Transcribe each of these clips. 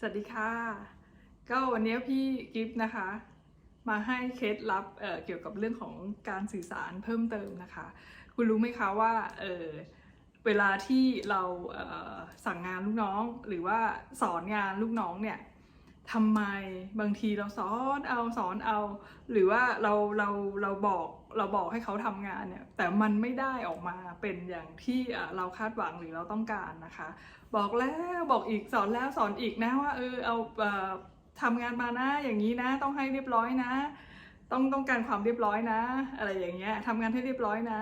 สวัสดีค่ะ ก็วันนี้พี่กิฟต์นะคะ มาให้เคล็ดลับเเกี่ยวกับเรื่องของการสื่อสารเพิ่มเติมนะคะ คุณรู้ไหมคะว่าเเวลาที่เราเสั่งงานลูกน้อง หรือว่าสอนงานลูกน้องเนี่ยทำไมบางทีเราสอนเอาสอนเอา หรือว่าเราเราเราบอก เราบอกให้เขาทำงานเนี่ยแต่มันไม่ได้ออกมาเป็นอย่างที่เราคาดหวังหรือเราต้องการนะคะ บอกแล้วบอกอีกสอนแล้วสอนอีกนะว่าเออเอาเออทำงานมานะอย่างนี้นะต้องให้เรียบร้อยนะ ต้องต้องการความเรียบร้อยนะ อะไรอย่างเงี้ยทำงานให้เรียบร้อยนะ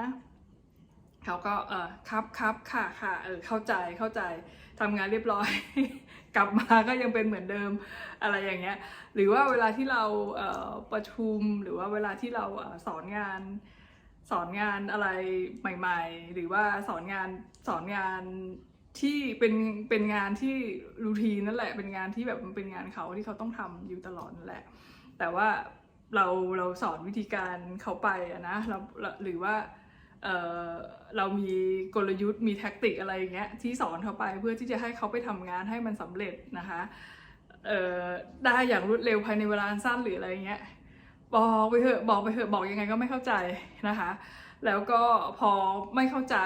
เขาก็เออครับครับค่ะค่ะเออเข้าใจเข้าใจทำงานเรียบร้อย กลับมาก็ยังเป็นเหมือนเดิมอะไรอย่างเงี้ย หรือว่าเวลาที่เราเออประชุมหรือว่าเวลาที่เราเออสอนงานสอนงานอะไรใหม่ ๆ หรือว่าสอนงานสอนงานที่เป็นเป็นงานที่รูทีนนั่นแหละ เป็นงานที่แบบมันเป็นงานเขาที่เขาต้องทำอยู่ตลอดนั่นแหละ แต่ว่าเราเราสอนวิธีการเขาไปนะเราหรือว่า เเรามีกลยุทธ์มีแท็กติกอะไรอย่างเงี้ยที่สอนเขาไปเพื่อที่จะให้เขาไปทำงานให้มันสำเร็จนะคะได้อย่างรวดเร็วภายในเวลาสั้นหรืออะไรเงี้ยบอกไปเถอะบอกไปเถอะบอกยังไงก็ไม่เข้าใจนะคะ แล้วก็พอไม่เข้าใจ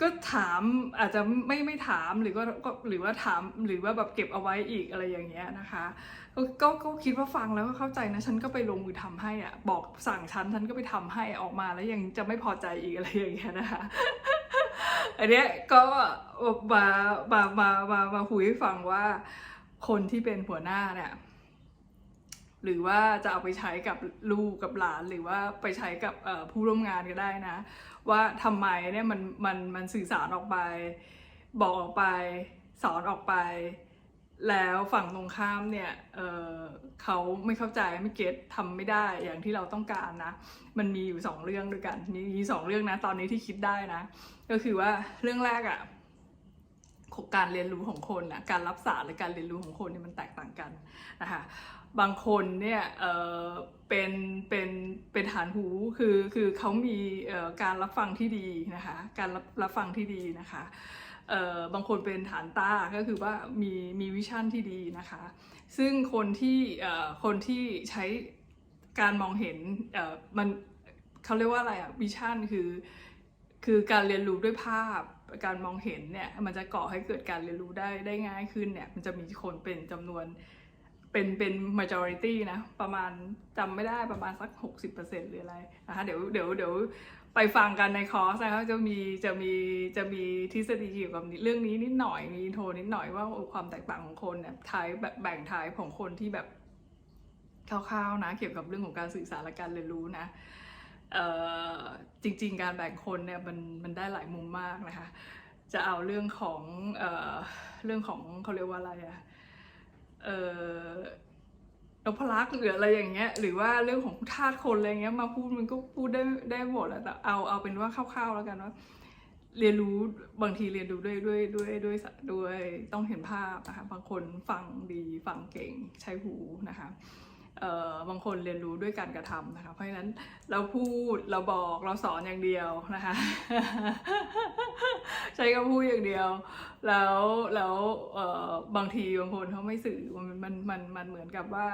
ก็ถามอาจจะไม่ไม่ถามหรือว่าก็หรือว่าถามหรือว่าแบบเก็บเอาไว้อีกอะไรอย่างเงี้ยนะคะ ก็ก็คิดว่าฟังแล้วก็เข้าใจนะฉันก็ไปลงมือทำให้อะบอกสั่งฉันฉันก็ไปทำให้ออกมาแล้วยังจะไม่พอใจอีกอะไรอย่างเงี้ยนะคะอันเนี้ยก็มามามามามาคุยให้ฟังว่าคนที่เป็นหัวหน้าเนี่ยหรือว่าจะเอาไปใช้กับลูกกับหลาน หรือว่าไปใช้กับผู้ร่วมงานก็ได้นะ ว่าทำไมเนี่ยมันมันมันสื่อสารออกไป บอกออกไป สอนออกไป แล้วฝั่งตรงข้ามเนี่ยเเขาไม่เข้าใจไม่เก็ตทำไม่ได้อย่างที่เราต้องการนะ มันมีอยู่สองเรื่องด้วยกันมีมีสองเรื่องนะ ตอนนี้ที่คิดได้นะ ก็คือว่าเรื่องแรกอะของการเรียนรู้ของคนนะการรับสารหรือการเรียนรู้ของคนเนี่ยมันแตกต่างกันนะคะบางคนเนี่ยเเป็นเป็นเป็นฐานหูคือคือเขามีการรับฟังที่ดีนะคะการรับรับฟังที่ดีนะคะ บางคนเป็นฐานตาก็คือว่ามีมีวิชั่นที่ดีนะคะ ซึ่งคนที่คนที่ใช้การมองเห็นมันเขาเรียกว่าอะไรอะวิชั่นคือคือการเรียนรู้ด้วยภาพการมองเห็นเนี่ยมันจะก่อให้เกิดการเรียนรู้ได้ได้ง่ายขึ้นเนี่ยมันจะมีคนเป็นจำนวนเป็นเป็น majority นะ ประมาณจำไม่ได้ประมาณสัก 60%หรืออะไรนะคะเดี๋ยวเดี๋ยวเดี๋ยว ไปฟังกันในคอร์สนะคะจะมีจะมีจะมีทฤษฎีเกี่ยวกับเรื่องนี้นิดหน่อยมีโทนิดหน่อยว่าความแตกต่างของคนเนี่ยทายแบบแบ่งทายของคนที่แบบคร่าวๆนะเกี่ยวกับเรื่องของการสื่อสารและการเรียนรู้นะจริงๆ การแบ่งคนเนี่ยมันมันได้หลายมุมมากนะคะ จะเอาเรื่องของเออเรื่องของเขาเรียกว่าอะไรอะเอ่อ นพลักษ์หรืออะไรอย่างเงี้ย หรือว่าเรื่องของธาตุคนอะไรเงี้ยมาพูดมันก็พูดได้ได้หมดแหละแต่เอาเอาเป็นว่าคร่าวๆแล้วกันว่าเรียนรู้บางทีเรียนรู้ด้วยด้วยด้วยด้วยด้วยต้องเห็นภาพนะคะบางคนฟังดีฟังเก่งใช้หูนะคะเอ่อบางคนเรียนรู้ด้วยการกระทำนะคะ เพราะฉะนั้นเราพูดเราบอกเราสอนอย่างเดียวนะคะ ใช้คำพูดอย่างเดียว แล้วแล้วเอ่อบางทีบางคนเขาไม่สื่อมันมันมันมันเหมือนกับว่า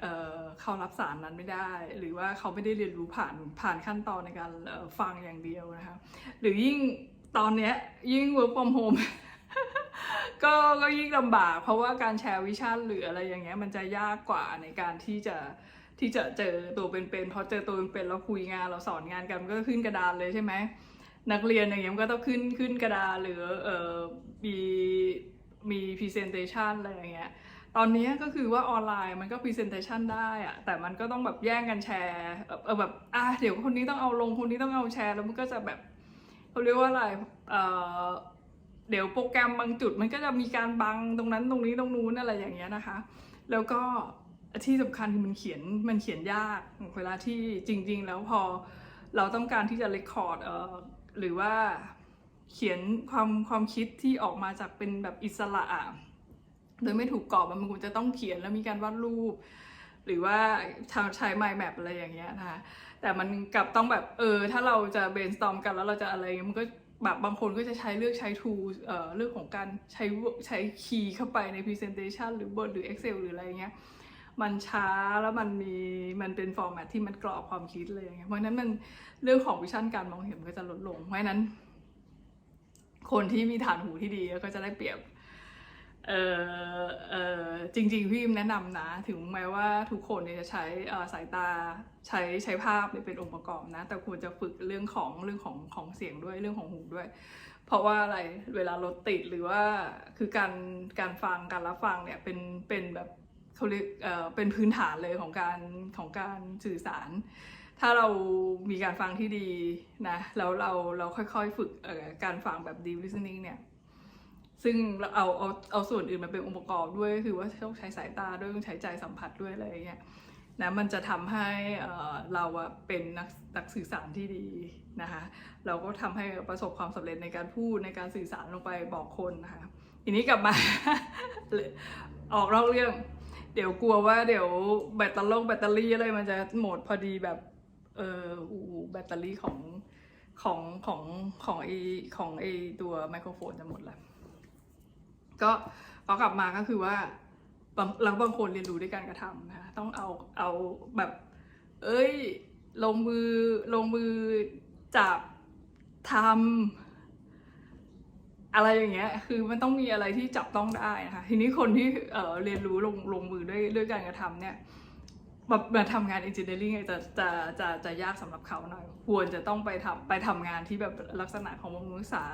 เเขารับสารนั้นไม่ได้ หรือว่าเขาไม่ได้เรียนรู้ผ่านผ่านขั้นตอนในการฟังอย่างเดียวนะคะหรือยิ่งตอนเนี้ยยิ่ง work from home ก็ก็ยิ่งลำบาก เพราะว่าการแชร์วิชั่นหรืออะไรอย่างเงี้ยมันจะยากกว่าในการที่จะที่จะเจอตัวเป็นๆพอเจอตัวเป็นๆเราคุยงานเราสอนงานกันมันก็ขึ้นกระดานเลยใช่ไหมนักเรียนอย่างเงี้ยมันก็ต้องขึ้นขึ้นกระดาษหรือเออมีมี presentation อะไรอย่างเงี้ย ตอนนี้ก็คือว่าออนไลน์มันก็ presentation ได้อะแต่มันก็ต้องแบบแย่งกันแชร์เออแบบอะเดี๋ยวคนนี้ต้องเอาลงคนนี้ต้องเอาแชร์แล้วมันก็จะแบบเขาเรียกว่าอะไรเออเดี๋ยวโปรแกรมบางจุดมันก็จะมีการบังตรงนั้นตรงนี้ตรงนู้นอะไรอย่างเงี้ยนะคะ แล้วก็ที่สำคัญคือมันเขียนมันเขียนยากเวลาที่จริง ๆ แล้วพอเราต้องการที่จะ record เออหรือว่าเขียนความความคิดที่ออกมาจากเป็นแบบอิสระอะ โดยไม่ถูกกรอบมันควรจะต้องเขียนแล้วมีการวาดรูป หรือว่าใช้ mind map อะไรอย่างเงี้ยนะคะแต่มันกลับต้องแบบเออถ้าเราจะ brainstorm กันแล้วเราจะอะไรเงี้ยมันก็แบบบางคนก็จะใช้เลือกใช้ tool เอ่อเรื่องของการใช้ใช้คีย์เข้าไปใน presentation หรือ Word หรือ Excel หรืออะไรเงี้ยมันช้าแล้วมันมีมันเป็นฟอร์แมตที่มันกรอบความคิดเลยอย่างเงี้ยเพราะฉะนั้นมันเรื่องของวิชั่นการมองเห็นมันก็จะลดลง เพราะฉะนั้น คนที่มีฐานหูที่ดีก็จะได้เปรียบ เออเออจริง ๆ พี่แนะนำนะ ถึงแม้ว่าทุกคนเนี่ยจะใช้สายตาใช้ใช้ภาพเป็นองค์ประกอบนะ แต่ควรจะฝึกเรื่องของเรื่องของของเสียงด้วยเรื่องของหูด้วย เพราะว่าอะไรเวลารถติดหรือว่าคือการการฟังการรับฟังเนี่ยเป็นเป็นแบบเขาเรียกเออเป็นพื้นฐานเลยของการของการสื่อสาร ถ้าเรามีการฟังที่ดีนะแล้วเราเราค่อยๆฝึกการฟังแบบ deep listening เนี่ย ซึ่งเราเอาเอาเอาส่วนอื่นมาเป็นองค์ประกอบด้วยคือว่าต้องใช้สายตาด้วยต้องใช้ใจสัมผัสด้วยอะไรอย่างเงี้ยนะมันจะทำให้เราเป็นนักนักสื่อสารที่ดีนะคะเราก็ทำให้ประสบความสำเร็จในการพูดในการสื่อสารลงไปบอกคนนะคะทีนี้กลับมา ออกนอกเรื่อง เดี๋ยวกลัวว่าเดี๋ยวแบตเตอรี่แบตเตอรี่อะไรมันจะหมดพอดีแบบเอออูแบตเตอรี่ของของของของไอของไอตัวไมโครโฟนจะหมดแล้ว ก็พอกลับมาก็คือว่าบาบางคนเรียนรู้ด้วยการกระทำนะคะต้องเอาเอาแบบ เอ้ย ลงมือลงมือจับทำอะไรอย่างเงี้ย คือมันต้องมีอะไรที่จับต้องได้นะคะทีนี้คนที่เอ่อเรียนรู้ลงลงมือด้วยด้วยการกระทำเนี่ยแบบมาทำงาน engineering เนี่ยจะจะจะจะยากสำหรับเขาหน่อย ควรจะต้องไปทำไปทำงานที่แบบลักษณะของบำรุงรักษา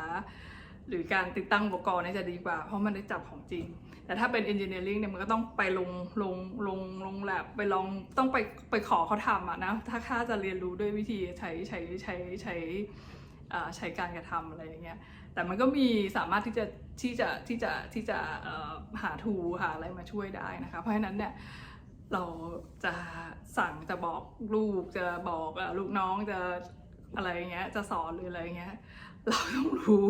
หรือการติดตั้งอุปกรณ์เนี่ยจะดีกว่า เพราะมันได้จับของจริง แต่ถ้าเป็น engineering เนี่ยมันก็ต้องไปลงลงลงลงแลบไปลองต้องไปไปขอเขาทำอะนะ ถ้าข้าจะเรียนรู้ด้วยวิธีใช้ใช้ใช้ใช้ใช้การกระทำอะไรอย่างเงี้ย แต่มันก็มีสามารถที่จะที่จะที่จะที่จะหาทูหาอะไรมาช่วยได้นะคะ เพราะฉะนั้นเนี่ยเราจะสั่งจะบอกลูกจะบอกลูกน้องจะอะไรอย่างเงี้ยจะสอนหรืออะไรอย่างเงี้ย เราต้องรู้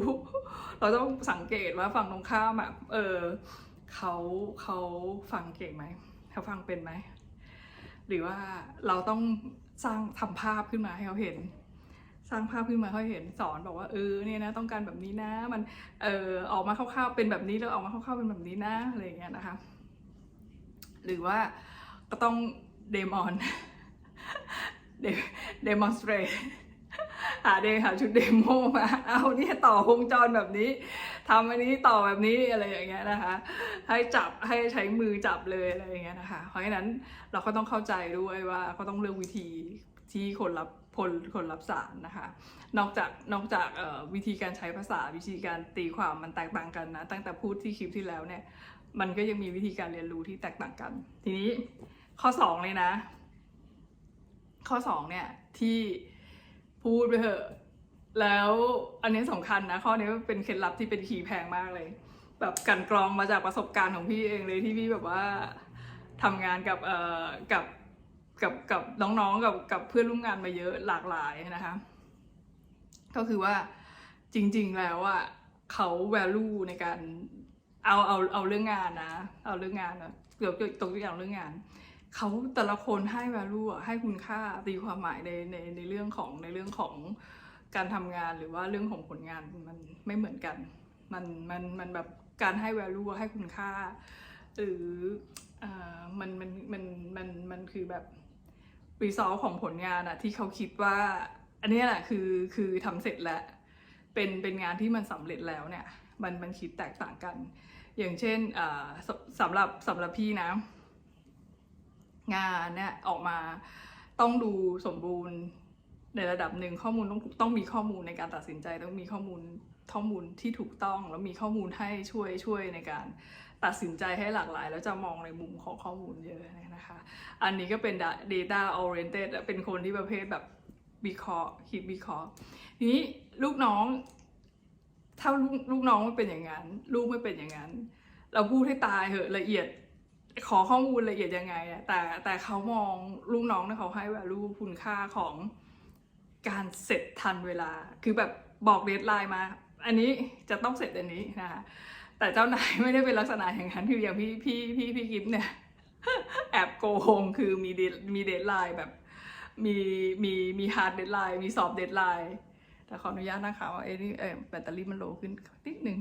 เราต้องสังเกตว่าฝั่งตรงข้ามอะเออเขาเขาฟังเก่งไหมเขาฟังเป็นไหมหรือว่าเราต้องสร้างทำภาพขึ้นมาให้เขาเห็น สร้างภาพขึ้นมาให้เขาเห็นสอนบอกว่าเออเนี่ยนะต้องการแบบนี้นะมันเออออกมาคร่าวๆเป็นแบบนี้แล้วออกมาคร่าวๆเป็นแบบนี้นะอะไรอย่างเงี้ยนะคะ หรือว่าก็ต้องเดมอนเดมอนสเตรท หาเดหาชุดเดโมมาเอาเนี่ยต่อวงจรแบบนี้ทำอันนี้ต่อแบบนี้อะไรอย่างเงี้ยนะคะ ให้จับให้ใช้มือจับเลยอะไรอย่างเงี้ยนะคะเพราะฉะนั้นเราก็ต้องเข้าใจด้วยว่าก็ต้องเลือกวิธีที่คนรับคนคนรับสารนะคะ นอกจากนอกจากวิธีการใช้ภาษาวิธีการตีความมันแตกต่างกันนะ ตั้งแต่พูดที่คลิปที่แล้วเนี่ย มันก็ยังมีวิธีการเรียนรู้ที่แตกต่างกัน ทีนี้ข้อสองเลยนะ ข้อสองเนี่ยที่ พูดไปเถอะ แล้วอันนี้สำคัญนะข้อนี้เป็นเคล็ดลับที่เป็นขีย์แพงมากเลย แบบกันกรองมาจากประสบการณ์ของพี่เองเลยที่พี่แบบว่าทำงานกับเอ่อกับกับกับน้องๆกับกับเพื่อนร่วมงานมาเยอะหลากหลายนะคะ ก็คือว่าจริง ๆแล้วอะเขา value ในการเอาเอาเอาเรื่องงานนะ เอาเรื่องงานนะเกี่ยวกับตัวอย่างเรื่องงาน เขาแต่ละคนให้ value อะให้คุณค่าตีความหมายในในในเรื่องของในเรื่องของการทำงานหรือว่าเรื่องของผลงานมันไม่เหมือนกัน มันมันมันแบบการให้ value ให้คุณค่า หรืออ่ามันมันมันมันมันคือแบบรีซอสของผลงานอะที่เขาคิดว่า อันนี้แหละคือคือทำเสร็จแล้ว เป็นเป็นงานที่มันสำเร็จแล้วเนี่ย มันมันคิดแตกต่างกัน อย่างเช่นอ่าสำหรับสำหรับพี่นะ งานเนี่ยออกมาต้องดูสมบูรณ์ในระดับหนึ่งข้อมูลต้องต้องมีข้อมูลในการตัดสินใจต้องมีข้อมูลข้อมูลที่ถูกต้อง แล้วมีข้อมูลให้ช่วยช่วยในการตัดสินใจให้หลากหลาย แล้วจะมองในมุมของข้อมูลเยอะนะคะ อันนี้ก็เป็น data oriented เป็นคนที่ประเภทแบบวิเคราะห์คิดวิเคราะห์ทีนี้ลูกน้อง ถ้าลูกลูกน้องไม่เป็นอย่างนั้น ลูกไม่เป็นอย่างนั้น เราพูดให้ตายเหอะละเอียด ขอข้อมูลละเอียดยังไงอะแต่แต่เขามองลูกน้องเนี่ยเขาให้ value คุณค่าของการเสร็จทันเวลา คือแบบบอกเดทไลน์มา อันนี้จะต้องเสร็จอันนี้นะคะแต่เจ้านายไม่ได้เป็นลักษณะอย่างนั้นคืออย่างพี่พี่พี่พี่กิฟเนี่ยแอบโกงคือมีเดมีเดทไลน์แบบมีมีมีฮาร์ดเดทไลน์มีสอบเดทไลน์แต่ขออนุญาตนะคะว่าเอ้นี่เออแบตเตอรี่มันโลขึ้นนิดนึง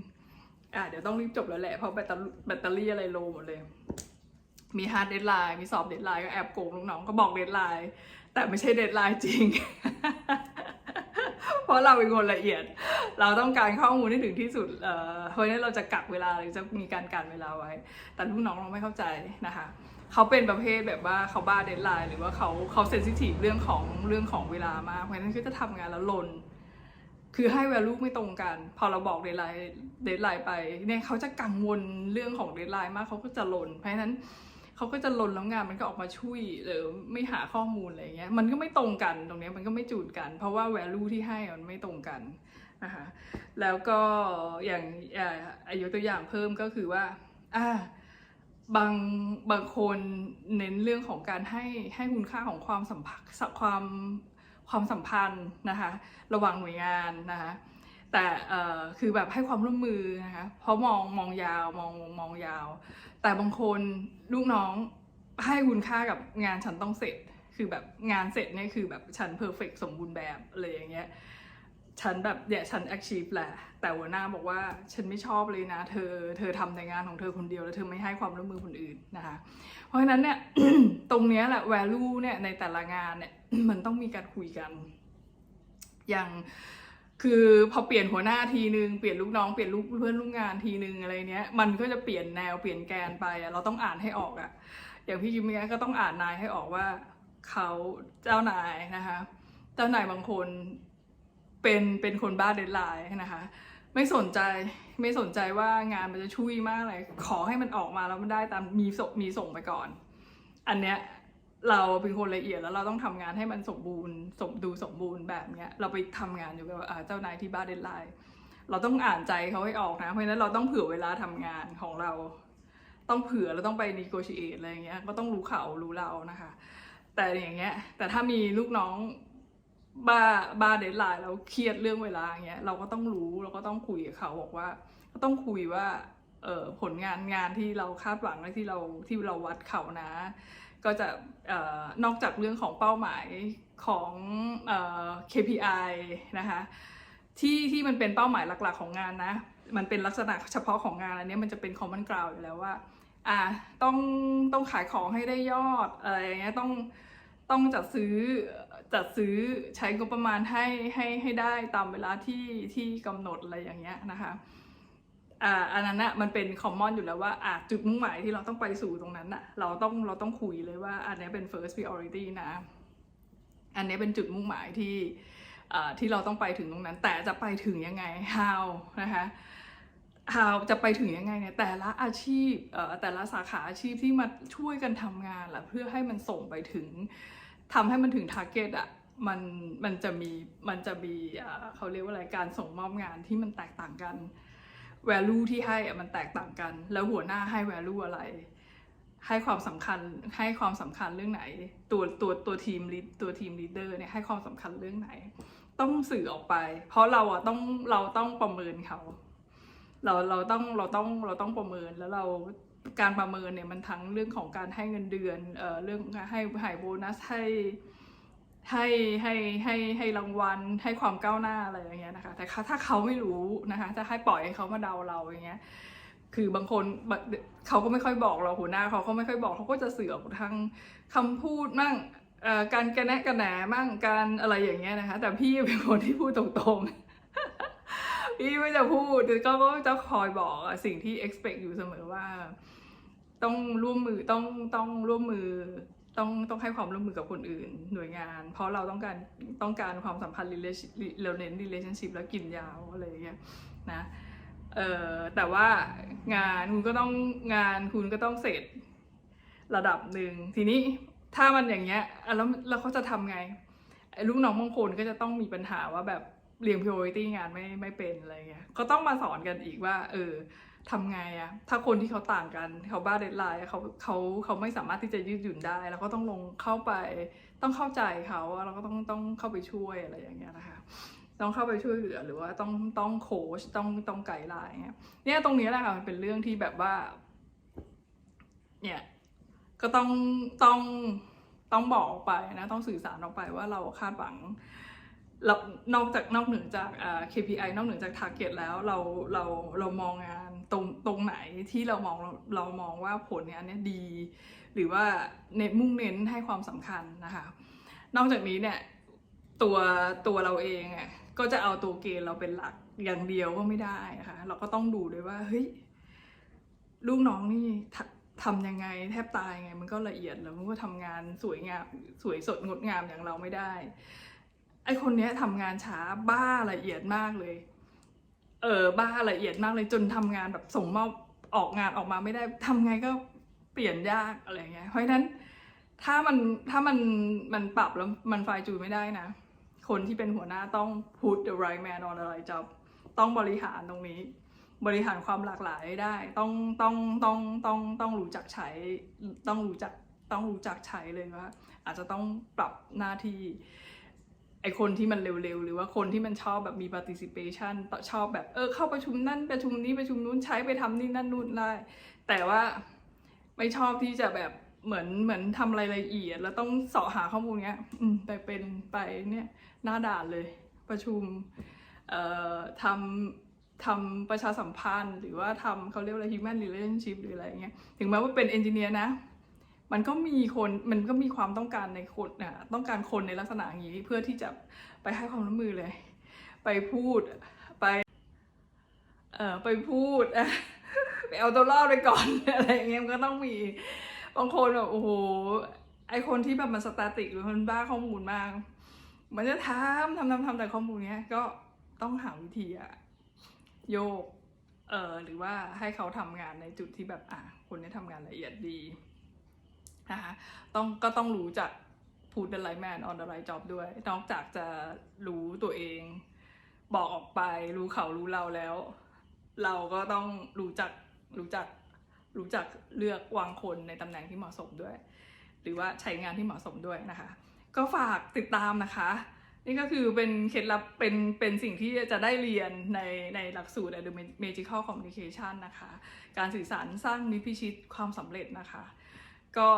อะเดี๋ยวต้องรีบจบแล้วแหละเพราะแบตเตอรี่แบตเตอรี่อะไรโลหมดเลย มีฮาร์ดเดดไลน์มีสอบเดดไลน์ก็แอบโกงลูกน้องก็บอกเดดไลน์แต่ไม่ใช่เดดไลน์จริง เพราะเราเป็นคนละเอียด เราต้องการข้อมูลให้ถึงที่สุดเอ่อเพราะนั้นเราจะกักเวลาหรือจะมีการการเวลาไว้ แต่ลูกน้องเราไม่เข้าใจนะคะเขาเป็นประเภทแบบว่าเขาบ้าเดดไลน์หรือว่าเขาเขาเซนซิทีฟเรื่องของเรื่องของเวลามากเพราะฉะนั้นก็จะทำงานแล้วลน คือให้ value ไม่ตรงกัน พอเราบอกเดดไลน์เดดไลน์ไปเนี่ยเขาจะกังวลเรื่องของเดดไลน์มากเขาก็จะลน เพราะฉะนั้น เขาก็จะลนแล้วงานมันก็ออกมาช่วยหรือไม่หาข้อมูลอะไรเงี้ยมันก็ไม่ตรงกันตรงนี้มันก็ไม่จูนกัน เพราะว่า value ที่ให้มันไม่ตรงกันนะคะแล้วก็อย่างอายุตัวอย่างเพิ่มก็คือว่าอ่าบางบางคนเน้นเรื่องของการให้ให้คุณค่าของความสัมพันธ์ความความสัมพันธ์นะคะระหว่างหน่วยงานนะคะแต่คือแบบให้ความร่วมมือนะคะเพราะมองมองยาวมองมองยาว แต่บางคนลูกน้องให้คุณค่ากับงานฉันต้องเสร็จ คือแบบงานเสร็จเนี่ยคือแบบฉันเพอร์เฟกสมบูรณ์แบบอะไรอย่างเงี้ยฉันแบบเนี่ยฉัน achieve แหละ แต่หัวหน้าบอกว่าฉันไม่ชอบเลยนะ เธอ เธอทำแต่งานของเธอคนเดียวแล้วเธอไม่ให้ความร่วมมือคนอื่นนะคะ เพราะฉะนั้นเนี่ยตรงเนี้ยแหละ value เนี่ยในแต่ละงานเนี่ยมันต้องมีการคุยกัน อย่าง คือพอเปลี่ยนหัวหน้าทีนึงเปลี่ยนลูกน้องเปลี่ยนลูกเพื่อนร่วมงานทีนึงอะไรเนี้ยมันก็จะเปลี่ยนแนวเปลี่ยนแกนไปอะเราต้องอ่านให้ออกอะอย่างพี่ยิมเนี้ยก็ต้องอ่านนายให้ออกว่าเขาเจ้านายนะคะเจ้านายบางคนเป็นเป็นคนบ้าเดดไลน์นะคะไม่สนใจไม่สนใจว่างานมันจะช่วยมากเลยขอให้มันออกมาแล้วมันได้ตามมีส่งมีส่งไปก่อน อันเนี้ย เราเป็นคนละเอียดแล้วเราต้องทำงานให้มันสมบูรณ์สมดูสมบูรณ์แบบเนี้ยเราไปทำงานอยู่กับเจ้านายที่บ้านเดดไลน์เราต้องอ่านใจเขาให้ออกนะ เพราะฉะนั้นเราต้องเผื่อเวลาทำงานของเรา ต้องเผื่อเราต้องไป negotiate อะไรเงี้ยก็ต้องรู้เขารู้เรานะคะ แต่อย่างเงี้ยแต่ถ้ามีลูกน้องบ้าบ้าเดดไลน์แล้วเครียดเรื่องเวลาเงี้ยเราก็ต้องรู้เราก็ต้องคุยกับเขาบอกว่า ก็ต้องคุยว่าเออผลงานงานที่เราคาดหวังและที่เราที่เราวัดเขานะ ก็จะออนอกจากเรื่องของเป้าหมายของออ KPI นะคะที่ที่มันเป็นเป้าหมายหลักๆของงานนะ มันเป็นลักษณะเฉพาะของงานอันเนี้ยมันจะเป็น common ground อยู่แล้วว่าอ่าต้องต้องขายของให้ได้ยอดอะไรอย่างเงี้ยต้องต้องจัดซื้อจัดซื้อใช้งบประมาณให้ให้ให้ได้ตามเวลาที่ที่กำหนดอะไรอย่างเงี้ยนะคะ อ่าอันนั้นน่ะมันเป็นคอมมอนอยู่แล้วว่าอะจุดมุ่งหมายที่เราต้องไปสู่ตรงนั้นน่ะเราต้องเราต้องคุยเลยว่าอันนี้เป็น first priority นะ อันนี้เป็นจุดมุ่งหมายที่อ่าที่เราต้องไปถึงตรงนั้น แต่จะไปถึงยังไง how นะคะ how จะไปถึงยังไงเนี่ยแต่ละอาชีพเอ่อแต่ละสาขาอาชีพที่มาช่วยกันทำงานละเพื่อให้มันส่งไปถึงทำให้มันถึง target อะมันมันจะมีมันจะมีอ่อเขาเรียกว่าอะไรการส่งมอบงานที่มันแตกต่างกัน value ที่ให้มันแตกต่างกัน แล้วหัวหน้าให้ value อะไร ให้ความสำคัญให้ความสำคัญเรื่องไหน ตัวตัวตัวทีมลีดตัวทีมลีดเดอร์เนี่ยให้ความสำคัญเรื่องไหน ต้องสื่อออกไป เพราะเราอะต้องเราต้องประเมินเขาเราเราต้องเราต้องเราต้องประเมินแล้วเราการประเมินเนี่ยมันทั้งเรื่องของการให้เงินเดือนเอ่อเรื่องให้ให้โบนัสให้ ให้ให้ให้ให้รางวัลให้ความก้าวหน้าอะไรอย่างเงี้ยนะคะ แต่ถ้าเขาไม่รู้นะคะจะให้ปล่อยให้เขามาเดาเราอย่างเงี้ยคือบางคนเขาก็ไม่ค่อยบอกเราหัวหน้าเขาก็ไม่ค่อยบอกเขาก็จะเสือกทางคำพูดมั่งการกระแนะกระแหนมั่งการอะไรอย่างเงี้ยนะคะ แต่พี่เป็นคนที่พูดตรงๆ พี่ไม่จะพูดก็ก็จะคอยบอกสิ่งที่ expect อยู่เสมอว่า ต้องร่วมมือต้องต้องร่วมมือ ต้องต้องให้ความร่วมมือกับคนอื่น หน่วยงาน เพราะเราต้องการต้องการความสัมพันธ์ relation เราเน้น relationship แล้วกินยาวอะไรอย่างเงี้ยนะเออแต่ว่างานคุณก็ต้องงานคุณก็ต้องเสร็จระดับหนึ่งทีนี้ถ้ามันอย่างเงี้ยแล้วแล้วเขาจะทำไงลูกน้องบางคนก็จะต้องมีปัญหาว่าแบบเรียง priority งานไม่ไม่เป็นอะไรเงี้ยก็ต้องมาสอนกันอีกว่า เออ ทำไงอะถ้าคนที่เขาต่างกันเขาบ้าเดดไลน์เขาเขาเขาไม่สามารถที่จะยืดหยุ่นได้ แล้วก็ต้องลงเข้าไปต้องเข้าใจเขาแล้วก็ต้องต้องเข้าไปช่วยอะไรอย่างเงี้ยนะคะต้องเข้าไปช่วยเหลือหรือว่าต้องต้องโค้ชต้องต้องไกด์ไลน์เงี้ยเนี่ยตรงนี้แหละค่ะมันเป็นเรื่องที่แบบว่า เนี่ยก็ต้องต้องต้องบอกออกไปนะ ต้องสื่อสารออกไปว่าเราคาดหวัง เรานอกจากนอกเหนือจาก KPI นอกเหนือจาก target แล้วเราเราเรามองงานตรงตรงไหนที่เรามองเรามองว่าผลงานเนี้ยดี หรือว่าเน้นมุ่งเน้นให้ความสำคัญนะคะ นอกจากนี้เนี่ยตัวตัวเราเองอะก็จะเอาตัวเกณฑ์เราเป็นหลักอย่างเดียวก็ไม่ได้นะคะเราก็ต้องดูด้วยว่าเฮ้ยลูกน้องนี่ทำทำยังไงแทบตายไง มันก็ละเอียดแล้วมันก็ทำงานสวยงามสวยสดงดงามอย่างเราไม่ได้ ไอคนเนี้ยทำงานช้าบ้าละเอียดมากเลย เออบ้าละเอียดมากเลยจนทำงานแบบส่งมอบออกงานออกมาไม่ได้ทำไงก็เปลี่ยนยากอะไรเงี้ยเพราะฉะนั้นถ้ามันถ้ามันมันปรับแล้วมันไฟจูนไม่ได้นะ คนที่เป็นหัวหน้าต้อง put the right man on the right job ต้องบริหารตรงนี้ บริหารความหลากหลายได้ ต้องต้องต้องต้องต้องรู้จักใช้ ต้องรู้จักต้องรู้จักใช้เลยว่าอาจจะต้องปรับหน้าที่ ไอคนที่มันเร็วๆ หรือว่าคนที่มันชอบแบบมี participation ชอบแบบเออเข้าประชุมนั่นประชุมนี้ประชุมนู้นใช้ไปทำนี่นั่นนู่นได้ แต่ว่าไม่ชอบที่จะแบบเหมือนเหมือนทำรายละเอียด แล้วต้องเสาะหาข้อมูลเงี้ย อืมไปเป็นไปเนี่ยหน้าด่านเลย ประชุมเอ่อทำทำประชาสัมพันธ์ หรือว่าทำเขาเรียกอะไร human relationship หรืออะไรเงี้ย ถึงแม้ว่าเป็นเอนจิเนียร์นะ มันก็มีคนมันก็มีความต้องการในคนอะต้องการคนในลักษณะอย่างนี้เพื่อที่จะไปให้ความร่วมมือเลย ไปพูดไปเอ่อไปพูดไปเอาตัวรอดไปก่อนอะไรอย่างเงี้ยมันก็ต้องมีบางคนแบบโอ้โหไอคนที่แบบมันสแตติกหรือมันบ้าข้อมูลมาก มันจะทำทำทำทำแต่ข้อมูลเนี้ยก็ต้องหาวิธีอะโยกเออหรือว่าให้เขาทำงานในจุดที่แบบอะคนนี้ทำงานละเอียดดี นะคะต้องก็ต้องรู้จัก put the right man on the right job ด้วย นอกจากจะรู้ตัวเอง บอกออกไป รู้เขารู้เราแล้ว เราก็ต้องรู้จักรู้จักรู้จักเลือกวางคนในตำแหน่งที่เหมาะสมด้วย หรือว่าใช้งานที่เหมาะสมด้วยนะคะ ก็ฝากติดตามนะคะ นี่ก็คือเป็นเคล็ดลับเป็นเป็นสิ่งที่จะได้เรียนในในหลักสูตร The Magical Communication นะคะ การสื่อสารสร้างมิตรพิชิตความสำเร็จนะคะ ก็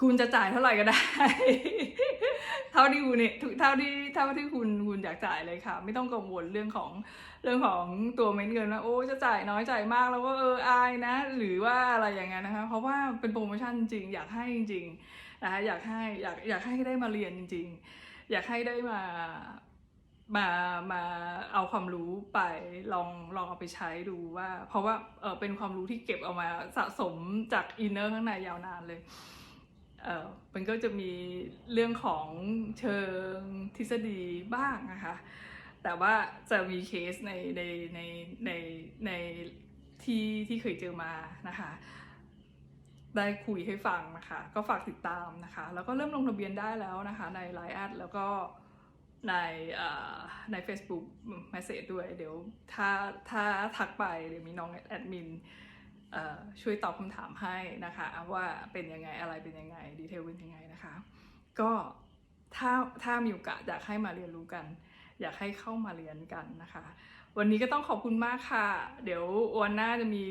คุณจะจ่ายเท่าไหร่ก็ได้ เท่าที่คุณเนี่ยเท่าที่เท่าที่คุณคุณอยากจ่ายเลยค่ะ ไม่ต้องกังวลเรื่องของเรื่องของตัวเม็ดเงินว่าโอ้จะจ่ายน้อยจ่ายมากแล้วก็เอออายนะ หรือว่าอะไรอย่างเงี้ยนะคะ เพราะว่าเป็นโปรโมชั่นจริงอยากให้จริงนะคะอยากให้อยากอยากให้ได้มาเรียนจริง ๆ อยากให้ได้มา มามาเอาความรู้ไปลองลองเอาไปใช้ดูว่า เพราะว่าเออเป็นความรู้ที่เก็บเอามาสะสมจากอินเนอร์ข้างในยาวนานเลยเออมันก็จะมีเรื่องของเชิงทฤษฎีบ้างนะคะ แต่ว่าจะมีเคสในในในในในที่ที่เคยเจอมานะคะ ได้คุยให้ฟังนะคะ ก็ฝากติดตามนะคะ แล้วก็เริ่มลงทะเบียนได้แล้วนะคะใน Line แอดแล้วก็ ในใน Facebook Message ด้วยเดี๋ยวถ้าถ้าทักไปเดี๋ยวมีน้องแอดมินช่วยตอบคำถามให้นะคะว่าเป็นยังไงอะไรเป็นยังไงดีเทลเป็นยังไงนะคะ ก็ถ้าถ้ามีโอกาสอยากให้มาเรียนรู้กัน อยากให้เข้ามาเรียนกันนะคะ วันนี้ก็ต้องขอบคุณมากค่ะ เดี๋ยววันหน้าจะมี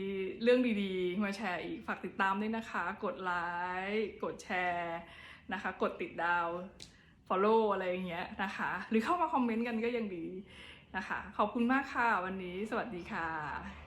เรื่องดีๆ มาแชร์อีกฝากติดตามด้วยนะคะ กดไลค์กดแชร์นะคะ กดติดดาว follow อะไรอย่างเงี้ยนะคะ หรือเข้ามาคอมเมนต์กันก็ยังดีนะคะ ขอบคุณมากค่ะวันนี้ สวัสดีค่ะ